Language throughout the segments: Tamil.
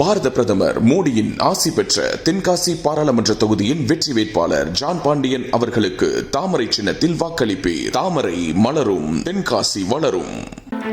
பாரத பிரதமர் மோடியின் ஆசி பெற்ற தென்காசி பாராளுமன்ற தொகுதியின் வெற்றி வேட்பாளர் ஜான் பாண்டியன் அவர்களுக்கு தாமரை சின்னத்தில் வாக்களிப்பு தாமரை மலரும் தென்காசி வளரும்.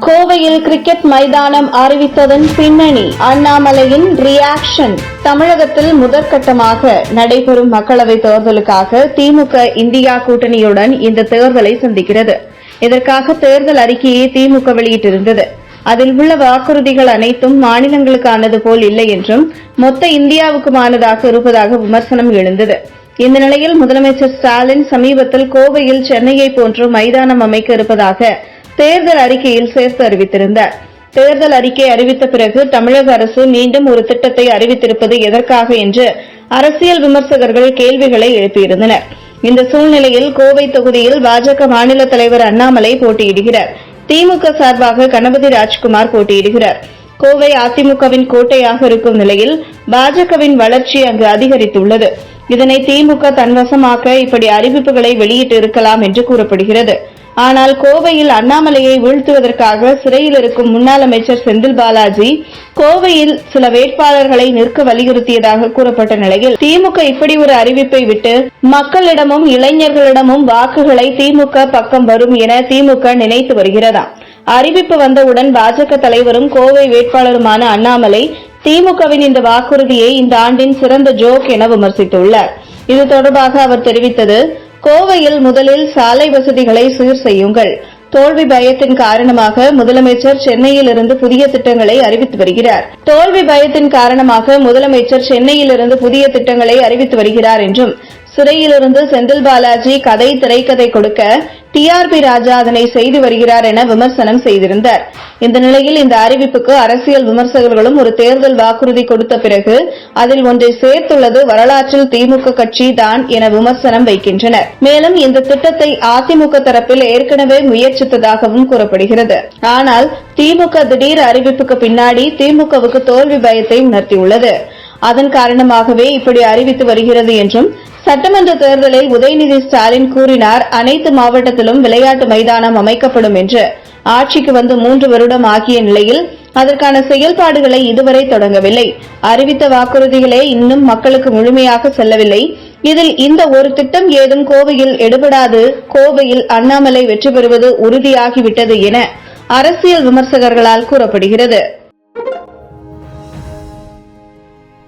கோவையில் கிரிக்கெட் மைதானம் அறிவித்ததன் பின்னணி அண்ணாமலையின் ரியாக்ஷன் தமிழகத்தில் முதற்கட்டமாக நடைபெறும் மக்களவைத் தேர்தலுக்காக திமுக இந்தியா கூட்டணியுடன் இந்த தேர்தலை சந்திக்கிறது. இதற்காக தேர்தல் அறிக்கையை திமுக வெளியிட்டிருந்தது. அதில் உள்ள வாக்குறுதிகள் அனைத்தும் மாநிலங்களுக்கானது போல் இல்லை என்றும் மொத்த இந்தியாவுக்குமானதாக இருப்பதாக விமர்சனம் எழுந்தது. இந்த நிலையில் முதலமைச்சர் ஸ்டாலின் சமீபத்தில் கோவையில் சென்னையை போன்று மைதானம் அமைக்க இருப்பதாக தேர்தல் அறிக்கையில் சேர்த்து அறிவித்திருந்தார். தேர்தல் அறிக்கை அறிவித்த பிறகு தமிழக அரசு மீண்டும் ஒரு திட்டத்தை அறிவித்திருப்பது எதற்காக என்று அரசியல் விமர்சகர்கள் கேள்விகளை எழுப்பியிருந்தனர். இந்த சூழ்நிலையில் கோவை தொகுதியில் பாஜக மாநில தலைவர் அண்ணாமலை போட்டியிடுகிறார். திமுக சார்பாக கணபதி ராஜ்குமார் போட்டியிடுகிறார். கோவை அதிமுகவின் கோட்டையாக இருக்கும் நிலையில் பாஜகவின் வளர்ச்சி அங்கு அதிகரித்துள்ளது. இதனை திமுக தன்வசமாக்க இப்படி அறிவிப்புகளை வெளியிட்டு இருக்கலாம் என்று கூறப்படுகிறது. ஆனால் கோவையில் அண்ணாமலையை வீழ்த்துவதற்காக சிறையில் இருக்கும் முன்னாள் அமைச்சர் செந்தில் பாலாஜி கோவையில் சில வேட்பாளர்களை நிற்க வலியுறுத்தியதாக கூறப்பட்ட நிலையில் திமுக இப்படி ஒரு அறிவிப்பை விட்டு மக்களிடமும் இளைஞர்களிடமும் வாக்குகளை திமுக பக்கம் வரும் என திமுக நினைத்து வருகிறதா? அறிவிப்பு வந்தவுடன் பாஜக தலைவரும் கோவை வேட்பாளருமான அண்ணாமலை திமுகவின் இந்த வாக்குறுதியை இந்த ஆண்டின் சிறந்த ஜோக் என விமர்சித்துள்ளார். இது தொடர்பாக அவர் தெரிவித்தது கோவையில் முதலில் சாலை வசதிகளை சீர் செய்யுங்கள். தோல்வி பயத்தின் காரணமாக முதலமைச்சர் சென்னையில் இருந்து புதிய திட்டங்களை அறிவித்து வருகிறார். தோல்வி பயத்தின் காரணமாக முதலமைச்சர் சென்னையில் இருந்து புதிய திட்டங்களை அறிவித்து வருகிறார் என்றும் சிறையிலிருந்து செந்தில் பாலாஜி கதை திரைக்கதை கொடுக்க டிஆர்பி ராஜா அதனை செய்து வருகிறார் என விமர்சனம் செய்திருந்தார். இந்த நிலையில் இந்த அறிவிப்புக்கு அரசியல் விமர்சகர்களும் ஒரு தேர்தல் வாக்குறுதி கொடுத்த பிறகு அதில் ஒன்றை சேர்த்துள்ளது வரலாற்றில் திமுக கட்சி தான் என விமர்சனம் வைக்கின்றனர். மேலும் இந்த திட்டத்தை அதிமுக தரப்பில் ஏற்கனவே முயற்சித்ததாகவும் கூறப்படுகிறது. ஆனால் திமுக திடீர் அறிவிப்புக்கு பின்னாடி திமுகவுக்கு தோல்வி பயத்தை உணர்த்தியுள்ளது. அதன் காரணமாகவே இப்படி அறிவித்து வருகிறது என்றும் சட்டமன்ற தேர்தலில் உதயநிதி ஸ்டாலின் கூறினார் அனைத்து மாவட்டத்திலும் விளையாட்டு மைதானம் அமைக்கப்படும் என்று. ஆட்சிக்கு வந்து மூன்று வருடம் ஆகிய நிலையில் அதற்கான செயல்பாடுகளை இதுவரை தொடங்கவில்லை. அறிவித்த வாக்குறுதிகளே இன்னும் மக்களுக்கு முழுமையாக செல்லவில்லை. இதில் இந்த ஒரு திட்டம் ஏதும் கோவையில் எடுபடாது. கோவையில் அண்ணாமலை வெற்றி பெறுவது உறுதியாகிவிட்டது என அரசியல் விமர்சகர்களால் கூறப்படுகிறது.